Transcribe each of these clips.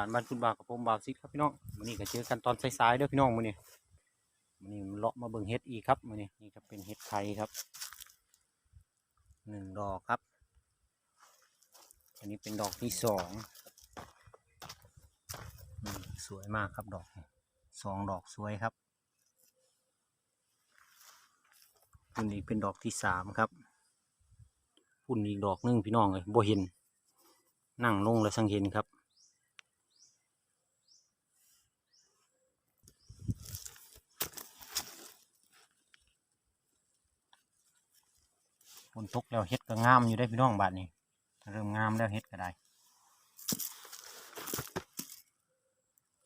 านบ้านคุณบาวกับผมบาวซิดครับพี่น้องมื้อนี้ก็เจอกันตอนสายๆเด้อพี่น้องมื้อนี้มื้อนี้เลาะมาเบิ่งเฮ็ดอีกครับมื้อนี้นี่ครับเป็นเฮ็ดไทยครับหนึ่งดอกครับ อันนี้เป็นดอกที่สองสวยมากครับดอกสองดอกสวยครับอันนี้เป็นดอกที่สามครับปุ่นอีกดอกหนึงพี่น้องเลยโบเห็นนั่งลงแล้วสังเห็นครับ ตกแล้วเฮ็ดก็งามอยู่ได้พี่น้องบาดนี้เริ่มงามแล้วเฮ็ดก็ได้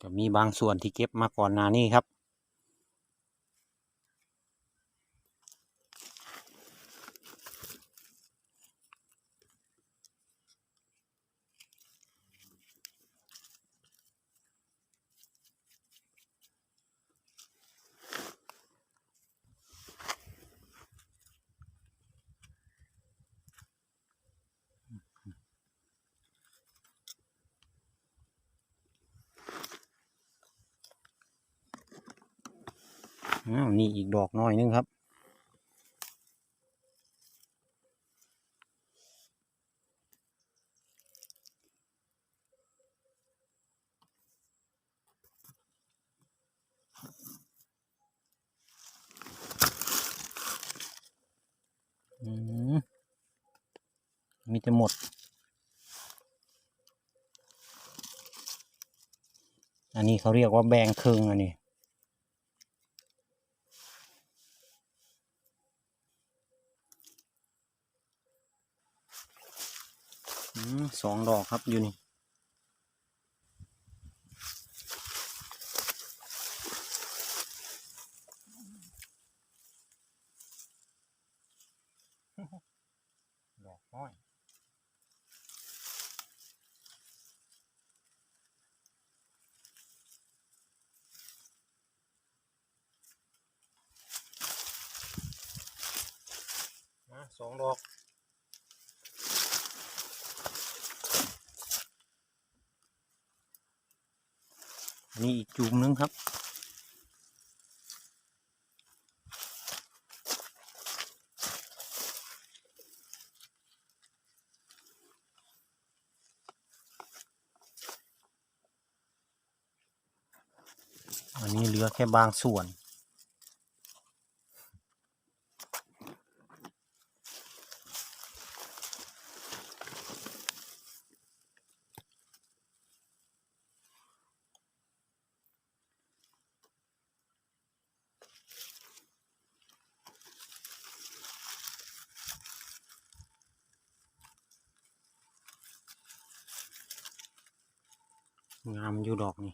ก็มีบางส่วนที่เก็บมาก่อนหน้านี้ครับ อ้าวนี่อีกดอกน้อยหนึงครับอืมมีแต่หมด อันนี้เขาเรียกว่าแบงครึ่งอันนี้ สองดอกครับอยู่นี่ดอกน้อยนะสองดอก อันนี้อีกจุ่มนึงครับ อันนี้เหลือแค่บางส่วน งามอยู่ดอกนี่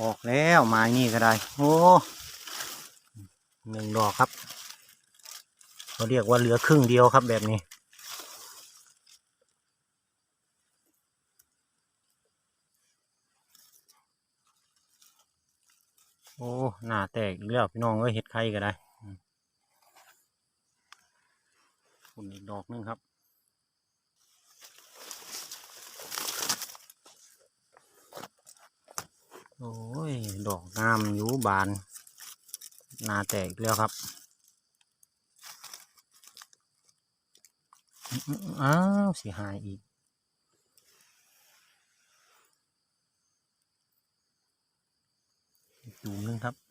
ออกแล้วไม้นี่ก็ได้ โอ้หนึ่งดอกครับเขาเรียกว่าเหลือครึ่งเดียวครับแบบนี้ โอ้ หน้าแตกอีกแล้วพี่น้องเอ้ยเห็ดไข่ก็ได้อืม คุณอีกดอกหนึงครับ โอ้ย ดอกงามอยู่บาน นาแตกแล้วครับ อ้าวเสียหายอีกจุ่มหนึงครับ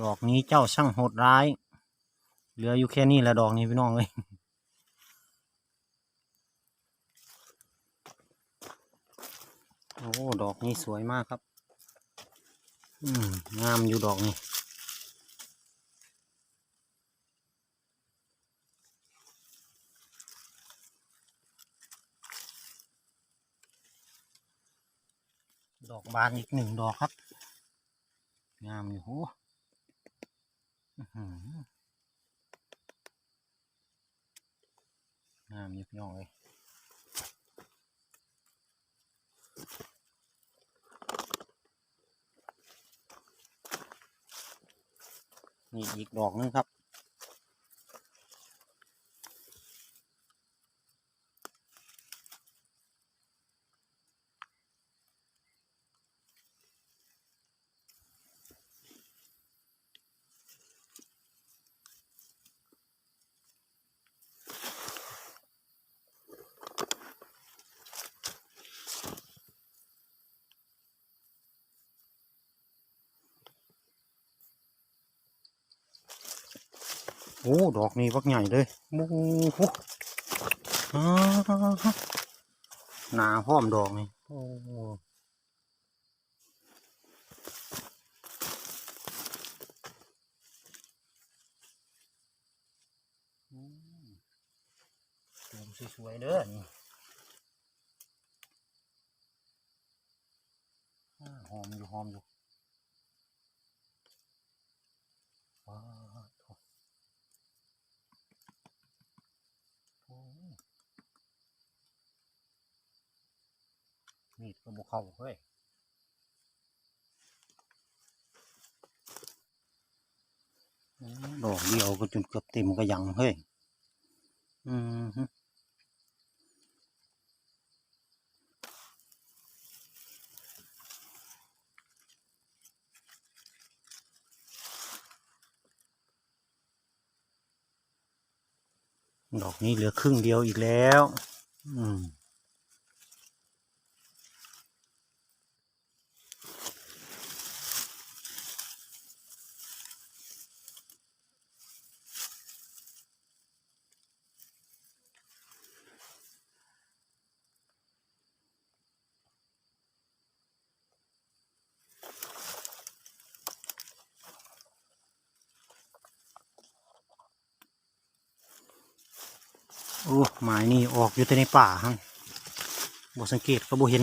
ดอกนี้เจ้าช่างโหดร้าย เหลืออยู่แค่นี้แหละดอกนี้พี่น้องเอ้ยโอ้ดอกนี้สวยมากครับ อืมงามอยู่ดอกนี้ดอกบานอีกหนึ่งดอกครับ งามอยู่โหอื้อหือ งามยู่พี่น้องเลยนี่อีกดอกนึงครับ โอ้ดอกนี้วักใหญ่เลยโอ้โหอ่าหนาพร้อมดอกนี่โอ้สวยๆเด้อนี่หอมอยู่หอมอยู่ว้าวโถ่โอ้ มีดก็บุเข้าเฮ้ยดอกเดียวก็จนเกือบเต็มก็ยังเฮ้ย อืมฮึดอกนี้เหลือครึ่งเดียวอีกแล้ว อืม โอ้หมายนี่ออกอยู่แต่ในป่าฮะบ่สังเกตก็บ่เห็น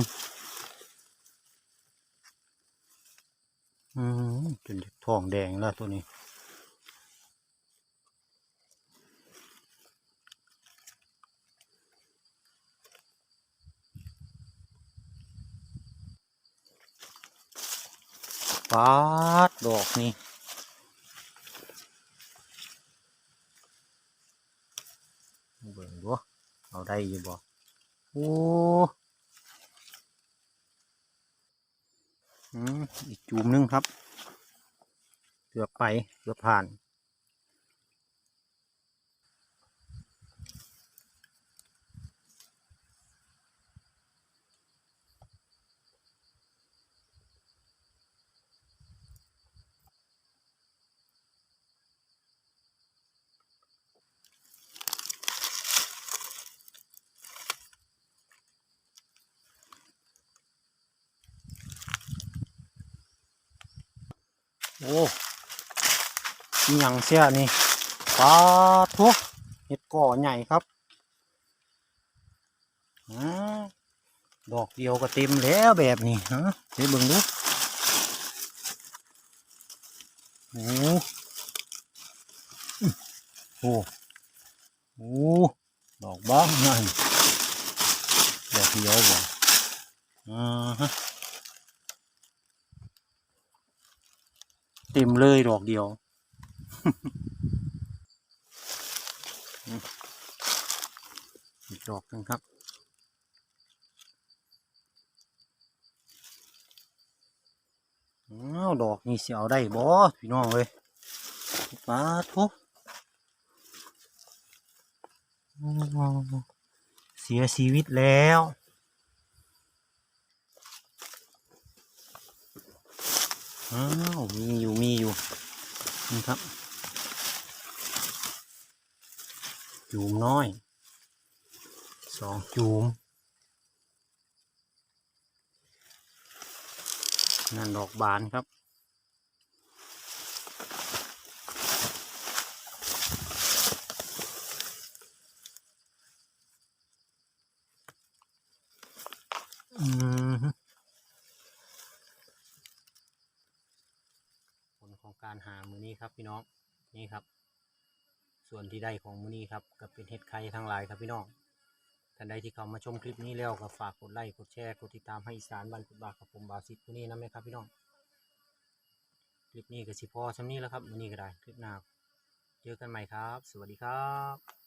อืมจนทองแดงแล้วตัวนี้ปาดดอกนี่ เบิ่งดูเอาได้อยู่บ่โอ้อืมอีกจูมหนึงครับ เกือบไป เกือบผ่าน โอ้มีหยังเสียนี่ปลาทุกเห็ดก่อใหญ่ครับอาดอกเดียวก็เต็มแล้วแบบนี้ฮะเดี๋ยวเบิ่งดูโอ้โอ้โอ้ดอกบ้างนั่นดอกเดียวบ่อ่าฮะ เต็มเลยดอกเดียว อีกดอกนึงครับอ้าวดอกนี่เสียวได้บ่พี่น้องเลยปลาทุกเสียชีวิตแล้ว อ้าวมีอยู่มีอยู่นี่ครับจูมน้อยสองจูมนั่นดอกบานครับอืม ผลของ การหามือนี้ครับพี่น้องนี่ครับ ส่วนที่ได้ของมือนี้ครับก็เป็นเห็ดไข่ทั้งหลายครับพี่น้องท่านใดที่เข้ามาชมคลิปนี้แล้วก็ฝากกดไลค์กดแชร์กดติดตามให้อีสานบ้านกุดบากับผมบาสิตมือนี้นะไหมครับพี่น้องคลิปนี้ก็สิพอสำนี้แล้วครับมือนี้ก็ได้คลิปหน้าเจอกันใหม่ครับ สวัสดีครับ